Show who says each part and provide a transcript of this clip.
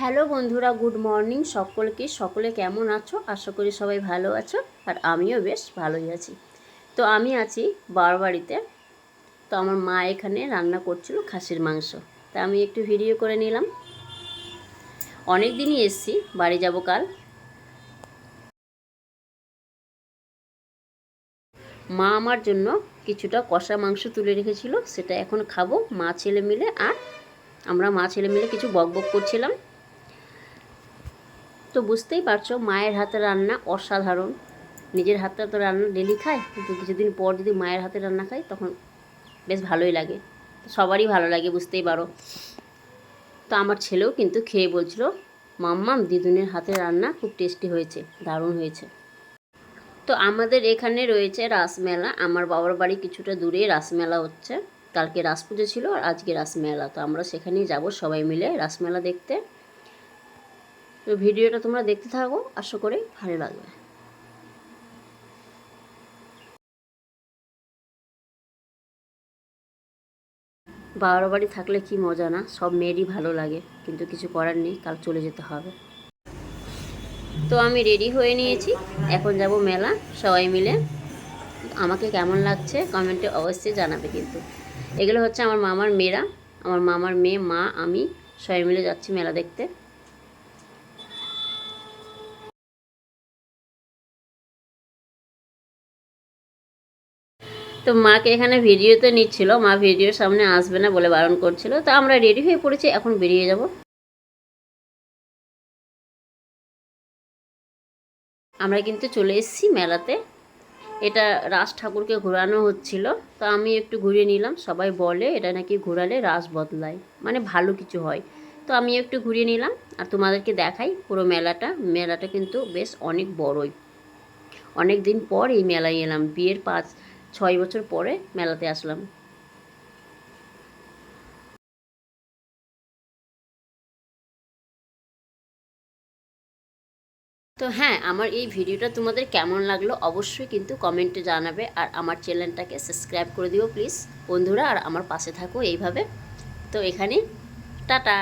Speaker 1: Hello বন্ধুরা, good morning সকলকে। সকলে কেমন আছো? আশা করি সবাই ভালো আছো আর আমিও বেশ ভালোই আছি। তো আমি আছি বারবাড়িতে। তো আমার মা এখানে রান্না করছিল খাসির মাংস। তা আমি একটু ভিডিও করে নিলাম। অনেক দিনই এসছি, বাড়ি যাব কাল। মা আমার জন্য কিছুটা কষা মাংস তুলে রেখেছিল, সেটা এখন খাব, মা ছেলে মিলে আর আমরা মা ছেলে মিলে কিছু বক বক করছিলাম। তো বুঝতেই পারছ, মায়ের হাতে রান্না অসাধারণ। নিজের হাতে তো রান্না ডেলি খায়, কিন্তু কিছুদিন পর যদি মায়ের হাতে রান্না খায় তখন বেশ ভালোই লাগে। সবারই ভালো লাগে, বুঝতেই পারো। তো আমার ছেলেও কিন্তু খেয়ে বলছিল, মাম্মাম, দিদুনের হাতে রান্না খুব টেস্টি হয়েছে, দারুণ হয়েছে। তো আমাদের এখানে রয়েছে রাসমেলা। আমার বাবার বাড়ি কিছুটা দূরে রাসমেলা হচ্ছে। কালকে রাস পুজো ছিল আর আজকে রাসমেলা। তো আমরা সেখানেই যাব সবাই মিলে রাসমেলা দেখতে। তো ভিডিওটা তোমরা দেখতে থাকো, আশা করি ভালো লাগবে। বাবার বাড়ি থাকলে কি মজা না? সব মেয়েরই ভালো লাগে, কিন্তু কিছু করার নেই, কাল চলে যেতে হবে। তো আমি রেডি হয়ে নিয়েছি, এখন যাব মেলা, সবাই মিলে। আমাকে কেমন লাগছে কমেন্টে অবশ্যই জানাবে কিন্তু। এগুলো হচ্ছে আমার মামার মেয়েরা, আমার মামার মেয়ে, মা, আমি, সবাই মিলে যাচ্ছি মেলা দেখতে। তো মাকে এখানে ভিডিওতে নিচ্ছিল। মা ভিডিওর সামনে আসবে না বলে বারণ করছিল। তো আমরা রেডি হয়ে পড়েছি, এখন বেরিয়ে যাব। আমরা কিন্তু চলে এসেছি মেলাতে। এটা রাজ ঠাকুরকে ঘোরানো হচ্ছিল। তো আমি একটু ঘুরিয়ে নিলাম। সবাই বলে এটা নাকি ঘোরালে রাস বদলায়। মানে ভালো কিছু হয়। তো আমি একটু ঘুরিয়ে নিলাম আর তোমাদেরকে দেখাই পুরো মেলাটা। মেলাটা কিন্তু বেশ অনেক বড়ই। অনেক দিন পর এই মেলায় এলাম। বিয়ের পাঁচ ছয় বছর পরে মেলাতে আসলাম। তো হ্যাঁ আমার এই ভিডিওটা তোমাদের কেমন লাগল অবশ্যই কিন্তু কমেন্টে জানাবে আর আমার চ্যানেলটাকে সাবস্ক্রাইব করে দিও প্লিজ বন্ধুরা, আর আমার পাশে থাকো এইভাবে। তো এখানে, টাটা!